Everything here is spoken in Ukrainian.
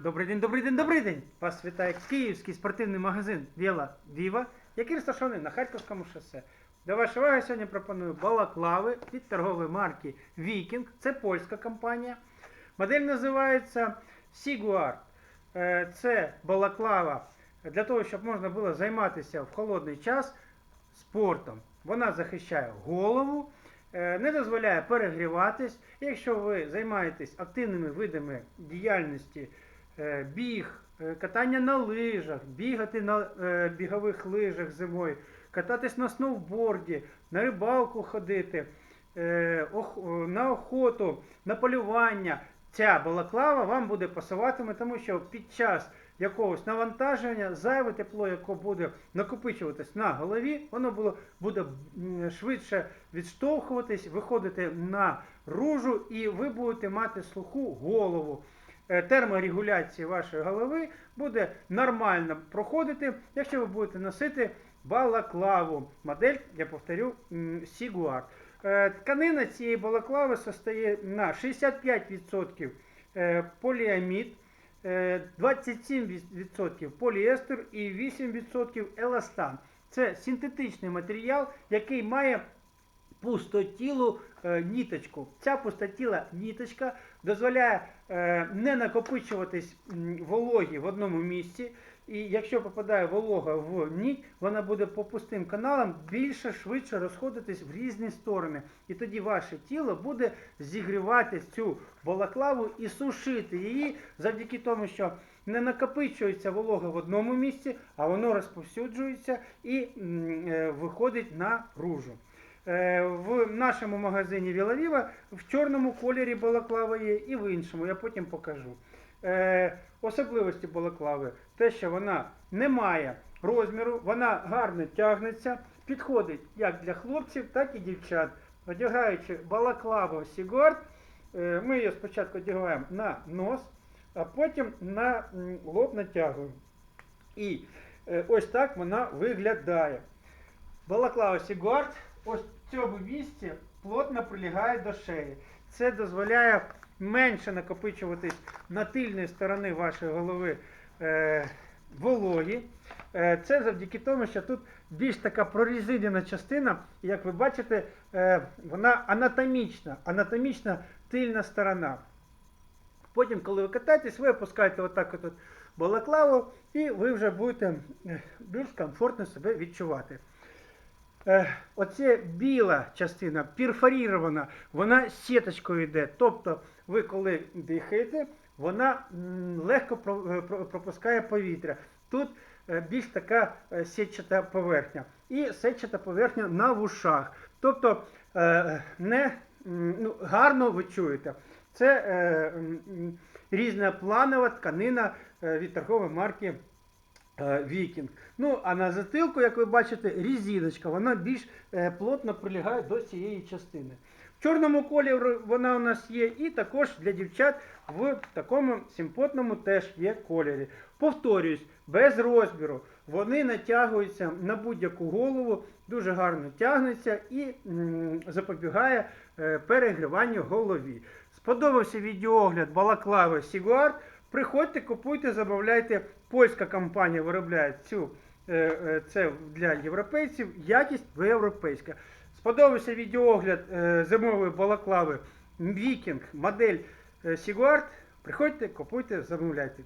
Добрий день, добрий день, добрий день! Вас вітає київський спортивний магазин Віла Віва, який розташований на Харківському шосе. До вашої уваги сьогодні пропоную балаклави від торгової марки Viking. Це польська компанія. Модель називається Siguard. Е, Це балаклава для того, щоб можна було займатися в холодний час спортом. Вона захищає голову, е, не дозволяє перегріватись. Якщо ви займаєтесь активними видами діяльності, біг, е, катання на лижах, бігати на е, бігових лижах зимою, кататись на сноуборді, на рибалку ходити, е, на охоту, на полювання. Ця балаклава вам буде пасуватиме, тому що під час якогось навантаження, зайве тепло, яке буде накопичуватись на голові, воно було, буде швидше відштовхуватись, виходити на ружу, і ви будете мати суху голову. Е, Терморегуляція вашої голови буде нормально проходити, якщо ви будете носити балаклаву. Модель, я повторю, Siguard. Е, Тканина цієї балаклави состоїть на 65% е, поліамід, е, 27% поліестер і 8% еластан. Це синтетичний матеріал, який має пустотілу е, ніточку. Ця пустотіла ніточка дозволяє е, не накопичуватись вологі в одному місці. І якщо попадає волога в ніть, вона буде по пустим каналам більше швидше розходитись в різні сторони. І тоді ваше тіло буде зігрівати цю балаклаву і сушити її завдяки тому, що не накопичується волога в одному місці, а воно розповсюджується і е, виходить на ружу. Е, В нашому магазині Вілавіва в чорному кольорі балаклава є і в іншому, я потім покажу. Е, Особливості балаклави те, що вона не має розміру, вона гарно тягнеться, підходить як для хлопців, так і дівчат. Одягаючи балаклаву Сігард, ми її спочатку одягаємо на нос, а потім на лоб натягуємо. І е, ось так вона виглядає. Балаклава Сігуард ось цьому місці плотно прилягає до шиї. Це дозволяє менше накопичуватись на тильної сторони вашої голови е, вологі. Е, це завдяки тому, що тут більш така прорізинена частина, і як ви бачите, е, вона анатомічна, анатомічна тильна сторона. Потім, коли ви катаєтесь, ви опускаєте отак от балаклаву, і ви вже будете е, більш комфортно себе відчувати. Е, Оце біла частина, перфорірована, вона сіточкою йде. Тобто, ви коли дихаєте, вона легко е, про- пропускає повітря. Тут е, більш така сітчата поверхня. І сетчата поверхня на вушах. Тобто не ну, гарно ви чуєте. Це м, різнопланова тканина від торгової марки Вікінг. Ну, а на затилку, як ви бачите, різиночка, вона більш е, плотно прилягає до цієї частини. В чорному кольорі вона у нас є, і також для дівчат в такому симпотному теж є кольорі. Повторюсь, без розміру. Вони натягуються на будь-яку голову, дуже гарно тягнеться і запобігає е, перегріванню голові. Сподобався відеоогляд балаклави Сігуар. Приходьте, купуйте, замовляйте. Польська компанія виробляє цю, е, е, це для європейців, якість європейська. Сподобався відеоогляд е, зимової балаклави Вікінг, модель Сігуард. Приходьте, купуйте, замовляйте.